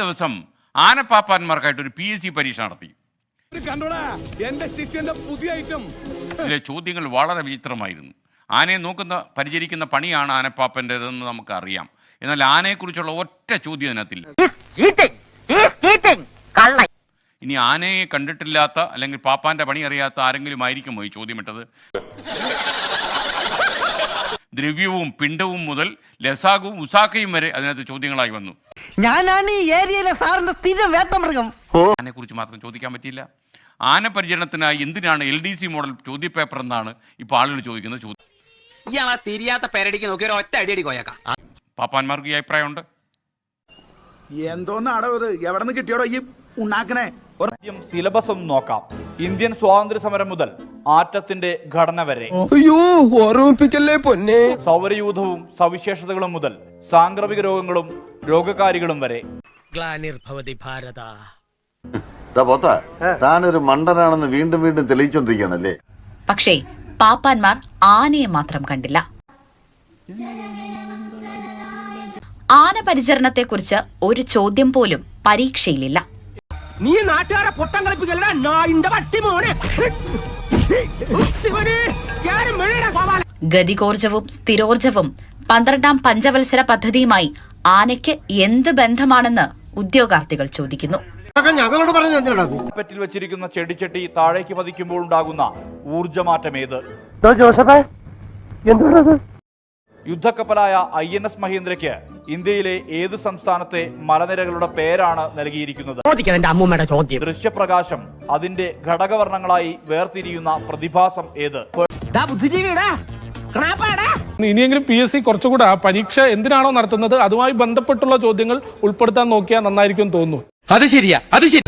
ദിവസം ആനപ്പാപ്പാന്മാർക്കായിട്ട് ഒരു P S C പരീക്ഷ നടത്തി. ഇതിലെ ചോദ്യങ്ങൾ വളരെ വിചിത്രമായിരുന്നു. ആനയെ നോക്കുന്ന പരിചരിക്കുന്ന പണിയാണ് ആനപ്പാപ്പന്റെതെന്ന് നമുക്ക് അറിയാം എന്നാൽ ആനയെക്കുറിച്ചുള്ള ഒറ്റ ചോദ്യം അതിനകത്തില്ല ഇനി ആനയെ കണ്ടിട്ടില്ലാത്ത അല്ലെങ്കിൽ പാപ്പാന്റെ പണി അറിയാത്ത ആരെങ്കിലും ആയിരിക്കുമോ ഈ ചോദ്യമിട്ടത്? ദ്രവ്യവും പിണ്ടവും മുതൽ ലസാഗും ഉസാക്കയും വരെ അതിനകത്ത് ചോദ്യങ്ങളായി വന്നു. ഞാനാണ് ഈ ഏരിയയിലെ സാറിന്റെ സ്ഥിരം വേട്ടമൃഗം. ആനയെ കുറിച്ച് മാത്രം ചോദിക്കാൻ പറ്റിയില്ല. ആന പരിചരണത്തിനായി എന്തിനാണ് എൽ ഡി സി മോഡൽ ചോദ്യപേപ്പർ എന്നാണ് ഇപ്പോൾ ആളുകൾ ചോദിക്കുന്ന ചോദ്യം. ഇയാളാ തിരിയാത്ത പെരടിക്ക് നോക്കി ഒരു ഒറ്റ അടിയടി കോയക്കാം. പാപ്പാന്മാർക്ക് ഈ അഭിപ്രായമുണ്ട്? എന്തോന്നാടോ ഇത്. എവിടെ നിന്ന് കിട്ടിയോടോ ഈ ഉണ്ടാക്കണേ സിലബസ് ഒന്ന് നോക്കാം. ഇന്ത്യൻ സ്വാതന്ത്ര്യ സമരം മുതൽ ആറ്റത്തിന്റെ ഘടന വരെ. അയ്യോ ഓർമ്മിപ്പിക്കല്ലേ പൊന്നെ? സൗരയൂഥവും സവിശേഷതകളും മുതൽ സാംക്രമിക രോഗങ്ങളും രോഗകാരികളും വരെ. ഭാരത. താനൊരു മണ്ടനാണെന്ന് വീണ്ടും വീണ്ടും തെളിയിച്ചോണ്ടിരിക്കുകയാണല്ലേ? പക്ഷേ പാപ്പാന്മാർ ആനയെ മാത്രം കണ്ടില്ല. ആന പരിചരണത്തെക്കുറിച്ച് ഒരു ചോദ്യം പോലും പരീക്ഷയിലില്ല. നീ നാട്ടുകാരെ പൊട്ടം കളിപ്പിക്കലടാ നായിന്റെ പട്ടി മോനെ. ഗതികോർജവും സ്ഥിരോർജവും പന്ത്രണ്ടാം പഞ്ചവത്സര പദ്ധതിയുമായി ആനയ്ക്ക് എന്ത് ബന്ധമാണെന്ന് ഉദ്യോഗാർത്ഥികൾ ചോദിക്കുന്നു. പറ്റിൽ വെച്ചിരിക്കുന്ന ചെടിച്ചട്ടി താഴേക്ക് പതിക്കുമ്പോൾ ഉണ്ടാകുന്ന ഊർജമാറ്റം ഏത്? യുദ്ധക്കപ്പലായ ഐ എൻ എസ് മഹീന്ദ്രയ്ക്ക് ഇന്ത്യയിലെ ഏത് സംസ്ഥാനത്തെ മലനിരകളുടെ പേരാണ് നൽകിയിരിക്കുന്നത്? ദൃശ്യപ്രകാശം അതിന്റെ ഘടകവർണങ്ങളായി വേർതിരിയുന്ന പ്രതിഭാസം ഏത്? ഇനിയെങ്കിലും പി എസ് സി കുറച്ചുകൂടെ ആ പരീക്ഷ എന്തിനാണോ നടത്തുന്നത് അതുമായി ബന്ധപ്പെട്ടുള്ള ചോദ്യങ്ങൾ ഉൾപ്പെടുത്താൻ നോക്കിയാൽ നന്നായിരിക്കും തോന്നുന്നു. അത് ശരിയാ അത് ശരി.